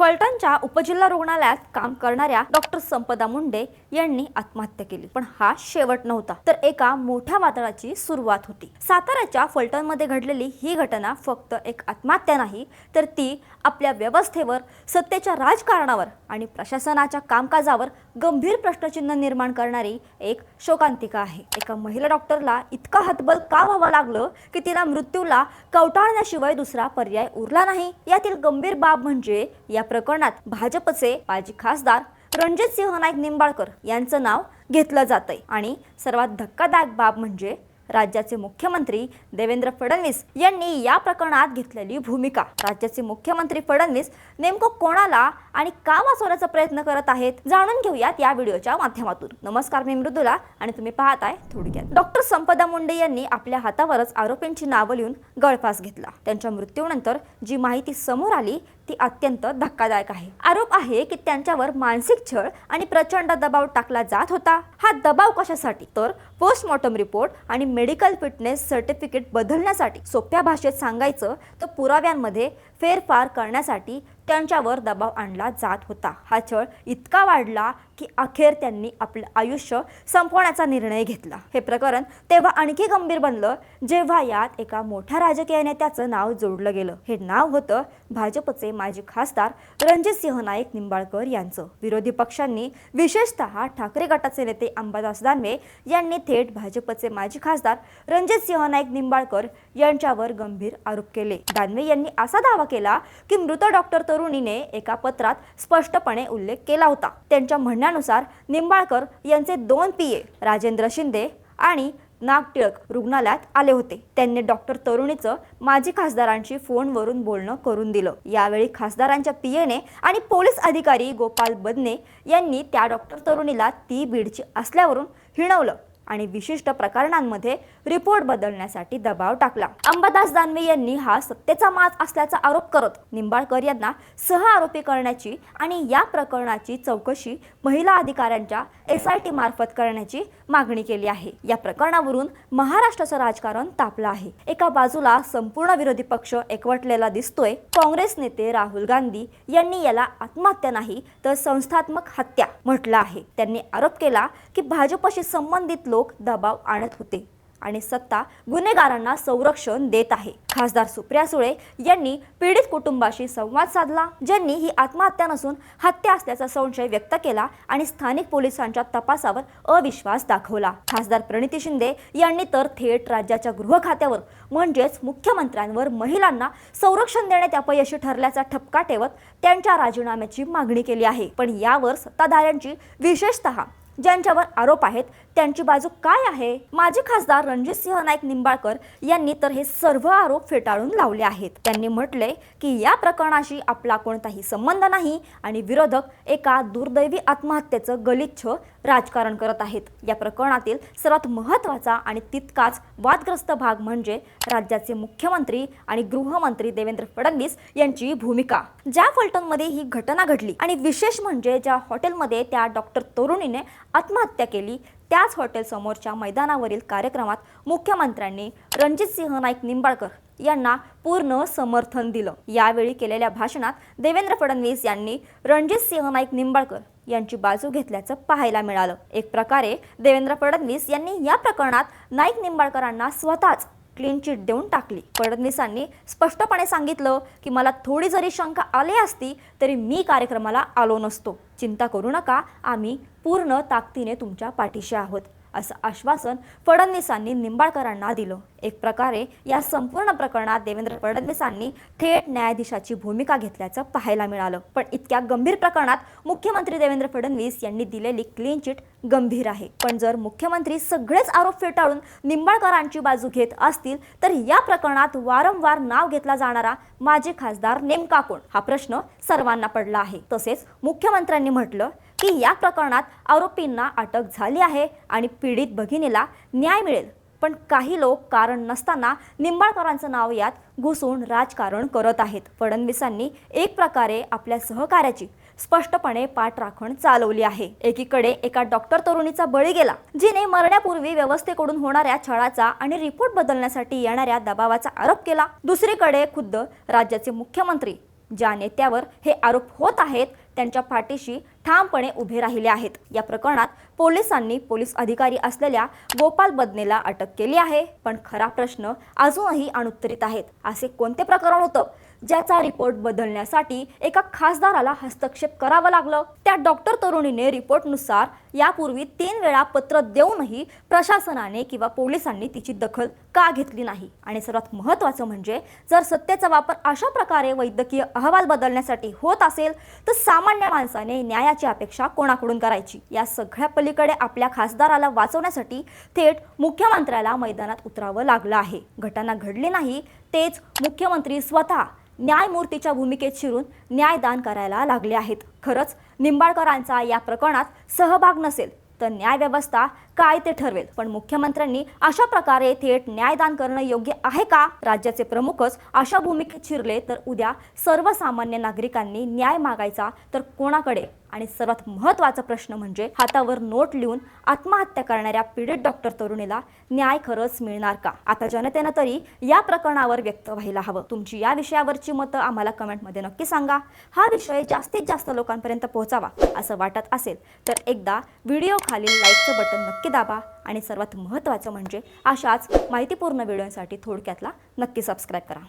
फलटणच्या उपजिल्हा रुग्णालयात काम करणाऱ्या डॉक्टर संपदा मुंडे यांनी आत्महत्या केली. पण हा शेवट नव्हता तर एका मोठ्या वादळाची सुरुवात होती. साताऱ्याच्या फलटणमध्ये घडलेली ही घटना फक्त एक आत्महत्या नाही तर ती आपल्या व्यवस्थेवर सत्तेच्या राजकारणावर आणि प्रशासनाच्या कामकाजावर गंभीर प्रश्नचिन्ह निर्माण करणारी एक शोकांतिका आहे. एका महिला डॉक्टरला इतका हतबल का व्हावं लागलं की तिला मृत्यूला कवटाळण्याशिवाय दुसरा पर्याय उरला नाही? यातील गंभीर बाब म्हणजे या प्रकरणात भाजपचे माजी खासदार रणजित सिंह नाईक निंबाळकर यांचं नाव घेतलं जातंय. आणि सर्वात धक्कादायक बाब म्हणजे राज्याचे मुख्यमंत्री देवेंद्र फडणवीस यांनी या प्रकरणात घेतलेली भूमिका. राज्याचे मुख्यमंत्री फडणवीस नेमकं कोणाला आणि का वाचवण्याचा प्रयत्न करत आहेत जाणून घेऊयात या व्हिडिओच्या माध्यमातून. नमस्कार मी मृदुला आणि तुम्ही पाहताय थोडक्यात. डॉक्टर संपदा मुंडे यांनी आपल्या हातावरच आरोपींची नावं लिहून गळफास घेतला. त्यांच्या मृत्यूनंतर जी माहिती समोर आली ती अत्यंत धक्कादायक आहे. आरोप आहे की त्यांच्यावर मानसिक छळ आणि प्रचंड दबाव टाकला जात होता. हा दबाव कशासाठी? तर पोस्टमॉर्टम रिपोर्ट आणि मेडिकल फिटनेस सर्टिफिकेट बदलण्यासाठी सोप्या भाषेत सांगायचं तर पुराव्यांमध्ये फेरफार करण्यासाठी त्यांच्यावर दबाव आणला जात होता. हा छळ इतका वाढला की अखेर त्यांनी आपलं आयुष्य संपवण्याचा निर्णय घेतला. हे प्रकरण तेव्हा आणखी गंभीर बनलं. जेव्हा यात एका मोठ्या राजकीय नेत्याचं नाव जोडलं गेलं. हे नाव होतं भाजपचे माजी खासदार रणजितसिंह नाईक निंबाळकर यांचं. विरोधी पक्षांनी विशेषतः ठाकरे गटाचे नेते अंबादास दानवे यांनी थेट भाजपचे माजी खासदार रणजितसिंह नाईक निंबाळकर यांच्यावर गंभीर आरोप केले. दानवे यांनी असा दावा केला की मृत डॉक्टर तरुणीने एका पत्रात स्पष्टपणे उल्लेख केला होता. त्यांच्या म्हणण्यानुसार निंबाळकर यांचे दोन पीए राजेंद्र शिंदे आणि नागटिळक रुग्णालयात आले होते. त्यांनी डॉक्टर तरुणीचं माजी खासदारांशी फोनवरून बोलणं करून दिलं. यावेळी खासदारांच्या पीएने आणि पोलीस अधिकारी गोपाल बदने यांनी त्या डॉक्टर तरुणीला ती बीडची असल्यावरून हिणवलं. आणि विशिष्ट प्रकरणांमध्ये रिपोर्ट बदलण्यासाठी दबाव टाकला. अंबादास दानवे यांनी हा सत्तेचा माज असल्याचा आरोप करत निंबाळकर यांना सह आरोपी करण्याची आणि या प्रकरणाची चौकशी महिला अधिकाऱ्यांच्या एस आय टी मार्फत करण्याची मागणी केली आहे. या प्रकरणावरून महाराष्ट्राचं राजकारण तापलं आहे. एका बाजूला संपूर्ण विरोधी पक्ष एकवटलेला दिसतोय. काँग्रेस नेते राहुल गांधी यांनी याला आत्महत्या नाही तर संस्थात्मक हत्या म्हटलं आहे. त्यांनी आरोप केला की भाजपशी संबंधित लोक दबाव आणत होते आणि सत्ता गुन्हेगारांना संरक्षण देत आहे. खासदार सुप्रिया सुळे यांनी पीडित कुटुंबाशी संवाद साधला ज्यांनी ही आत्महत्या नसून हत्या असल्याचा संशय व्यक्त केला आणि स्थानिक पोलिसांच्या तपासावर अविश्वास दाखवला. खासदार प्रणिती शिंदे यांनी तर थेट राज्याच्या गृह खात्यावर म्हणजेच मुख्यमंत्र्यांवर महिलांना संरक्षण देण्यात अपयशी ठरल्याचा ठपका ठेवत त्यांच्या राजीनाम्याची मागणी केली आहे. पण यावर सत्ताधाऱ्यांची विशेषतः ज्यांच्यावर आरोप आहेत त्यांची बाजू काय आहे? माजी खासदार रणजितसिंह नाईक निंबाळकर यांनी तर हे सर्व आरोप फेटाळून लावले आहेत. त्यांनी म्हटले की या प्रकरणाशी आपला कोणताही संबंध नाही आणि विरोधक एका दुर्दैवी आत्महत्येचं गलिच्छ राजकारण करत आहेत. या प्रकरणातील सर्वात महत्त्वाचा आणि तितकाच वादग्रस्त भाग म्हणजे राज्याचे मुख्यमंत्री आणि गृहमंत्री देवेंद्र फडणवीस यांची भूमिका. ज्या फलटणमध्ये ही घटना घडली आणि विशेष म्हणजे ज्या हॉटेलमध्ये त्या डॉक्टर तरुणीने आत्महत्या केली. त्याच हॉटेलसमोरच्या मैदानावरील कार्यक्रमात मुख्यमंत्र्यांनी रणजितसिंह नाईक निंबाळकर यांना पूर्ण समर्थन दिलं. यावेळी केलेल्या भाषणात देवेंद्र फडणवीस यांनी रणजितसिंह नाईक निंबाळकर यांची बाजू घेतल्याचं पाहायला मिळालं. एक प्रकारे देवेंद्र फडणवीस यांनी या प्रकरणात नाईक निंबाळकरांना स्वतःच क्लीन चिट देऊन टाकली. फडणवीसांनी स्पष्टपणे सांगितलं की मला थोडी जरी शंका आली असती तरी मी कार्यक्रमाला आलो नसतो. चिंता करू नका आम्ही पूर्ण ताकदीने तुमच्या पाठीशी आहोत. असं आश्वासन फडणवीसांनी निंबाळकरांना दिलं. एक प्रकारे या संपूर्ण प्रकरणात देवेंद्र फडणवीसांनी थेट न्यायाधीशाची भूमिका घेतल्याचं पाहायला मिळालं. पण इतक्या गंभीर प्रकरणात मुख्यमंत्री देवेंद्र फडणवीस यांनी दिलेली क्लीन चिट गंभीर आहे. पण जर मुख्यमंत्री सगळेच आरोप फेटाळून निंबाळकरांची बाजू घेत असतील तर या प्रकरणात वारंवार नाव घेतला जाणारा माजी खासदार नेमका कोण? हा प्रश्न सर्वांना पडला आहे. तसेच मुख्यमंत्र्यांनी म्हटलं की या प्रकरणात आरोपींना अटक झाली आहे आणि पीडित भगिनीला न्याय मिळेल. पण काही लोक कारण नसताना निंबाळकरांचं नाव यात घुसून राजकारण करत आहेत. फडणवीसांनी एक प्रकारे आपल्या सहकार्याची स्पष्टपणे पाठराखण चालवली आहे. एकीकडे एका डॉक्टर तरुणीचा बळी गेला जिने मरण्यापूर्वी व्यवस्थेकडून होणाऱ्या छळाचा आणि रिपोर्ट बदलण्यासाठी येणाऱ्या दबावाचा आरोप केला. दुसरीकडे खुद्द राज्याचे मुख्यमंत्री ज्या नेत्यावर हे आरोप होत आहेत त्यांच्या पाठीशी ठामपणे उभे राहिले आहेत. या प्रकरणात पोलिसांनी पोलीस अधिकारी असलेल्या गोपाल बदनेला अटक केली आहे. पण खरा प्रश्न अजूनही अनुत्तरित आहेत. असे कोणते प्रकरण होतं? ज्याचा रिपोर्ट बदलण्यासाठी एका खासदाराला हस्तक्षेप करावं लागलं. त्या डॉक्टर तरुणीने रिपोर्टनुसार यापूर्वी तीन वेळा पत्र देऊनही प्रशासनाने किंवा पोलिसांनी तिची दखल का घेतली नाही? आणि सर्वात महत्त्वाचं म्हणजे जर सत्तेचा वापर अशा प्रकारे वैद्यकीय अहवाल बदलण्यासाठी होत असेल तर सामान्य माणसाने न्यायाची अपेक्षा कोणाकडून करायची? या सगळ्या पलीकडे आपल्या खासदाराला वाचवण्यासाठी थेट मुख्यमंत्र्याला मैदानात उतरावं लागलं आहे. घटना घडली नाही तेच मुख्यमंत्री स्वतः न्यायमूर्तीच्या भूमिकेत शिरून न्यायदान करायला लागले आहेत. खरंच निंबाळकरांचा या प्रकरणात सहभाग नसेल तर न्यायव्यवस्था काय ते ठरवेल? पण मुख्यमंत्र्यांनी अशा प्रकारे थेट न्यायदान करणं योग्य आहे का? राज्याचे प्रमुखच अशा भूमिकेत शिरले तर उद्या सर्वसामान्य नागरिकांनी न्याय मागायचा तर कोणाकडे? आणि सर्वात महत्त्वाचा प्रश्न म्हणजे हातावर नोट लिहून आत्महत्या करणाऱ्या पीडित डॉक्टर तरुणीला न्याय खरंच मिळणार का? आता जनतेनं तरी या प्रकरणावर व्यक्त व्हायला हवं. तुमची या विषयावरची मतं आम्हाला कमेंटमध्ये नक्की सांगा. हा विषय जास्तीत जास्त लोकांपर्यंत पोहोचावा असं वाटत असेल तर एकदा व्हिडिओ खालील लाईकचं बटन नक्की दाबा आणि सर्वात महत्त्वाचं म्हणजे अशाच माहितीपूर्ण व्हिडिओसाठी थोडक्यातला नक्की सबस्क्राईब करा.